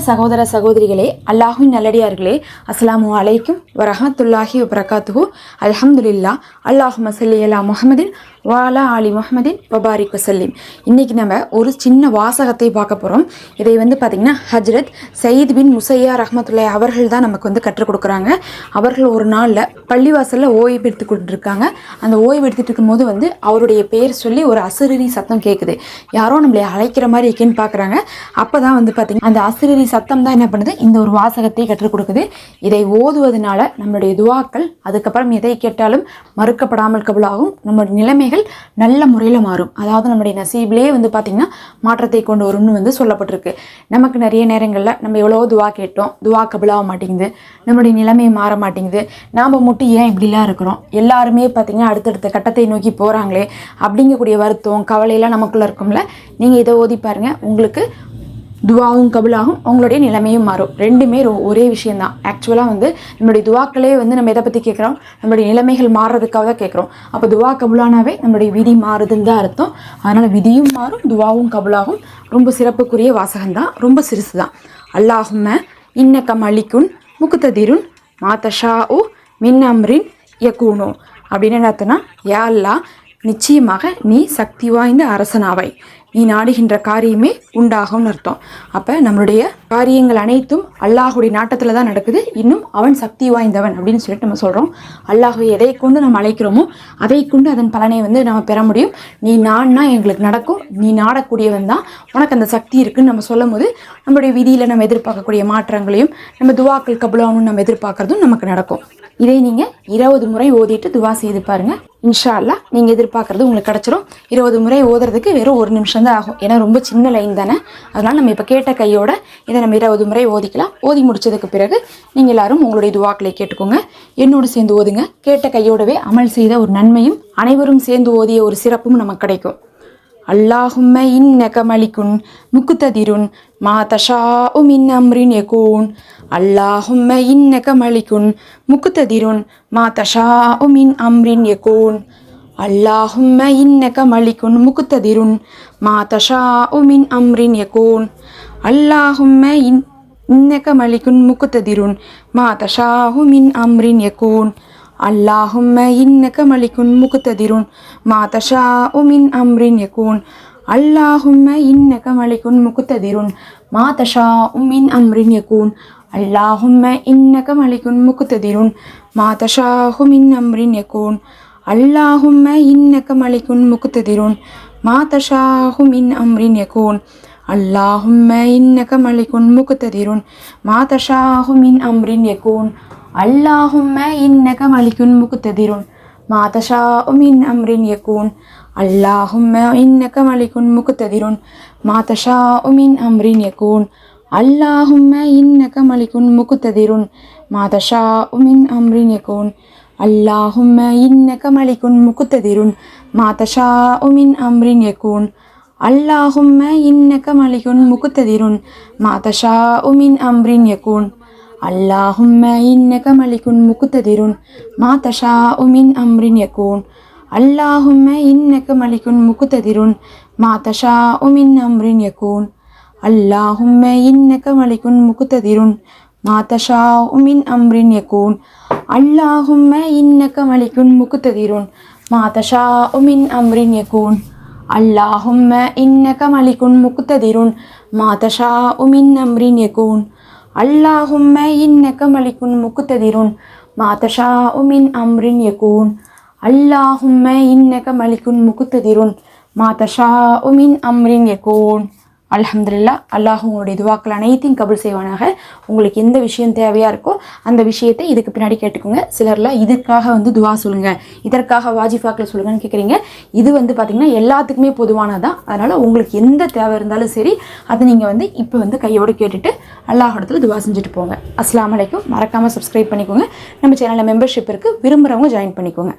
சகோதர சகோதரிகளே அல்லாஹின் நல்லடியார்களே அஸ்ஸலாமு அலைக்கும் வரஹத்துல்லாஹி வபரகாத்துஹு. அல்ஹம்துலில்லா அல்லாஹு மசல்லி அலா முஹமதின் வாலா அலி முஹமதின் பபாரிக் வசல்லிம். இன்றைக்கி நம்ம ஒரு சின்ன வாசகத்தை பார்க்க போகிறோம் இதை வந்து பார்த்திங்கன்னா ஹஜ்ரத் சயீத் பின் முசையா ரஹமத்துல்லாய் அவர்கள் தான் நமக்கு வந்து கற்றுக் கொடுக்குறாங்க. அவர்கள் ஒரு நாளில் பள்ளிவாசலில் ஓய்வு எடுத்து கொண்டிருக்காங்க. அந்த ஓய்வு எடுத்துட்டு இருக்கும்போது வந்து அவருடைய பேர் சொல்லி ஒரு அசுரரி சத்தம் கேட்குது யாரோ நம்மளை அழைக்கிற மாதிரி இருக்கேன்னு பார்க்குறாங்க அப்போ தான் வந்து பார்த்திங்கன்னா அந்த அசுரரி சத்தம் தான் என்ன பண்ணுது? இந்த ஒரு வாசகத்தை கற்றுக் கொடுக்குது. இதை ஓதுவதனால நம்மளுடைய துவாக்கள் அதுக்கப்புறம் எதை கேட்டாலும் மறுக்கப்படாமல் கபலாகும். நம்மளுடைய நிலைமைகள் நல்ல முறையில் மாறும். அதாவது நம்முடைய நசீபிலே வந்து பார்த்திங்கன்னா மாற்றத்தை கொண்டு வரும்னு வந்து சொல்லப்பட்டிருக்கு. நமக்கு நிறைய நேரங்களில் நம்ம எவ்வளோ துவா கேட்டோம். துவா கபலாக மாட்டேங்குது. நம்முடைய நிலைமை மாற மாட்டேங்குது. நாம் மட்டும் ஏன் இப்படிலாம் இருக்கிறோம்? எல்லாருமே பார்த்திங்கன்னா அடுத்தடுத்த கட்டத்தை நோக்கி போகிறாங்களே அப்படிங்கக்கூடிய வருத்தம் கவலையெல்லாம் நமக்குள்ளே இருக்கும்ல. நீங்கள் இதை ஓதி பாருங்கள் உங்களுக்கு துவாவும் கபுலாகும் அவங்களுடைய நிலைமையும் மாறும். ரெண்டுமே ஒரே விஷயம்தான். ஆக்சுவலாக வந்து நம்மளுடைய துவாக்களே வந்து நம்ம எதை பற்றி கேட்குறோம்? நம்மளுடைய நிலைமைகள் மாறுறதுக்காக தான் கேட்குறோம். அப்போ துவா கபுலானாவே நம்மளுடைய விதி மாறுதுன்னு தான் அர்த்தம். அதனால் விதியும் மாறும் துவாவும் கபுலாகும். ரொம்ப சிறப்புக்குரிய வாசகம்தான். ரொம்ப சிறுசு தான் அல்லாஹும்ம இன்னக்க மலிக்குன் முக்குத்ததிருன் மாதஷா உ மின் அம்ரின் யக்கூனோ அப்படின்னு என்ன அர்த்தம்னா யா அல்லாஹ் நிச்சயமாக நீ சக்தி வாய்ந்த அரசனாவாய். நீ நாடுகின்ற காரியமே உண்டாகும்னு அர்த்தம். அப்போ நம்மளுடைய காரியங்கள் அனைத்தும் அல்லாஹுடைய நாட்டத்தில் தான் நடக்குது. இன்னும் அவன் சக்தி வாய்ந்தவன் அப்படின்னு சொல்லிட்டு நம்ம சொல்கிறோம் அல்லாஹை எதை கொண்டு நம்ம அழைக்கிறோமோ அதை கொண்டு அதன் பலனை வந்து நம்ம பெற முடியும். நீ நான்னா எங்களுக்கு நடக்கும். நீ நாடக்கூடியவன் தான். உனக்கு அந்த சக்தி இருக்குன்னு நம்ம சொல்லும் போது நம்மளுடைய விதியில் நம்ம எதிர்பார்க்கக்கூடிய மாற்றங்களையும் நம்ம துவாக்கள் கபுலாவும் நம்ம எதிர்பார்க்குறதும் நமக்கு நடக்கும். இதை நீங்கள் இருபது முறை ஓதிட்டு துவா செய்து பாருங்கள் இன்ஷா அல்லாஹ் நீங்கள் எதிர்பார்க்குறது உங்களுக்கு கிடச்சிரும். இருபது முறை ஓதுறதுக்கு வெறும் ஒரு நிமிஷம் தான் ஆகும் ஏன்னா ரொம்ப சின்ன லைன் தானே? அதனால் நம்ம இப்போ கேட்ட கையோட இதை நம்ம இருபது முறை ஓதிக்கலாம். ஓதி முடிச்சதுக்கு பிறகு நீங்கள் எல்லாரும் உங்களுடைய துவாக்களை கேட்டுக்கோங்க. என்னோடு சேர்ந்து ஓதுங்க. கேட்ட கையோடவே அமல் செய்த ஒரு நன்மையும் அனைவரும் சேர்ந்து ஓதிய ஒரு சிறப்பும் நமக்கு கிடைக்கும். அல்லாஹும்ம இன்னக மலிக்குன் முக்குத்ததிருன் மா தஷா உமின் அம்ரின் யகூன். அல்லாஹும்ம இன்னக மலிக்குன் முக்குத்ததிருன் மா தஷா உமின் அம்ரின் யகூன். அல்லாஹும் இன்னக மலிக்குன் முகுத்ததிருன் மா தஷா உமின் அம்ரின் யகோன் அல்லாஹும் இன் இன்னக மலிக்குன் முகுத்ததிருன் மா தஷா உமின் அம்ரின் யகோன் அல்லாஹும் இன்னக மலிக்குன் முகுத்ததிருன் மா தஷா உமின் அம்ரின் யகோன் அல்லாஹும் இன்னக மலிக்குன் முகுத்ததிருன் மா தஷா உமின் அம்ரின் யகோன் அல்லாஹும் இன்னக மலிக்குன் முகுத்ததிருன் மா தஷா உமின் அம்ரின் யகோன் அல்லாஹும்ம இன்னக்க மலிக்குன் முக்குத்ததிருன் மா தஷாஹு மின் அம்ரின் யகூன். அல்லாஹும்ம இன்னக்க மலிக்குன் முக்குத்ததிருன் மா தஷாஹு மின் அம்ரின் யகூன். அல்லாஹும்ம இன்னக்க மலிக்குன் முக்குத்ததிருன் மா தஷாஹு மின் அம்ரின் யகூன். அல்லாஹும்ம இன்னக்க மலிக்குன் முக்குத்ததிருன் மா தஷாஹு மின் அம்ரின் யகூன். அல்லாஹும்ம இன்னக்க மலிக்குன் முக்குத்ததிருன் மா தஷாஹு மின் அம்ரின் யகூன். اللهم إنك ملك مقتدر ما تشاء من أمر يكون اللهم إنك ملك مقتدر ما تشاء من أمر يكون اللهم إنك ملك مقتدر ما تشاء من أمر يكون اللهم إنك ملك مقتدر ما تشاء من أمر يكون اللهم إنك ملك مقتدر ما تشاء من أمر يكون அல்லாஹும்ம இன்னக்க மலிக்குன் முக்குத்ததிருன் மாதஷா உமின் அம்ரின் யகூன். அல்லாஹும்ம இன்னக மலிகுன் முக்ததிருன் மாதஷா உமின் அம்ரின் யகூன். அல்லாஹும்ம இன்னக மலிகுன் முக்ததிருன் மாதஷா உமின் அம்ரின் யகூன். அல்லாஹும்ம இன்னக மலிகுன் முக்ததிருன் மாதஷா உமின் அம்ரின் யகூன். அலமதுல்லா அல்லாஹ் உங்களுடைய துவாக்கள் அனைத்தையும் கபுல் செய்வானாக. உங்களுக்கு எந்த விஷயம் தேவையாக இருக்கோ அந்த விஷயத்தை இதுக்கு பின்னாடி கேட்டுக்கோங்க. சிலர்லாம் இதுக்காக வந்து துவா சொல்லுங்கள் இதற்காக வாஜிஃபாக்கில் சொல்லுங்கன்னு கேட்குறீங்க இது வந்து பார்த்திங்கன்னா எல்லாத்துக்குமே பொதுவானதான் அதனால் உங்களுக்கு எந்த தேவை இருந்தாலும் சரி அதை நீங்கள் வந்து இப்போ வந்து கையோடு கேட்டுட்டு அல்லாஹிடத்தில் துவா செஞ்சுட்டு போங்க. அஸ்லாம் வலைக்கும் மறக்காமல் சப்ஸ்கிரைப் பண்ணிக்கோங்க. நம்ம சேனலில் மெம்பர்ஷிப் இருக்குது விரும்புகிறவங்க ஜாயின் பண்ணிக்கோங்க.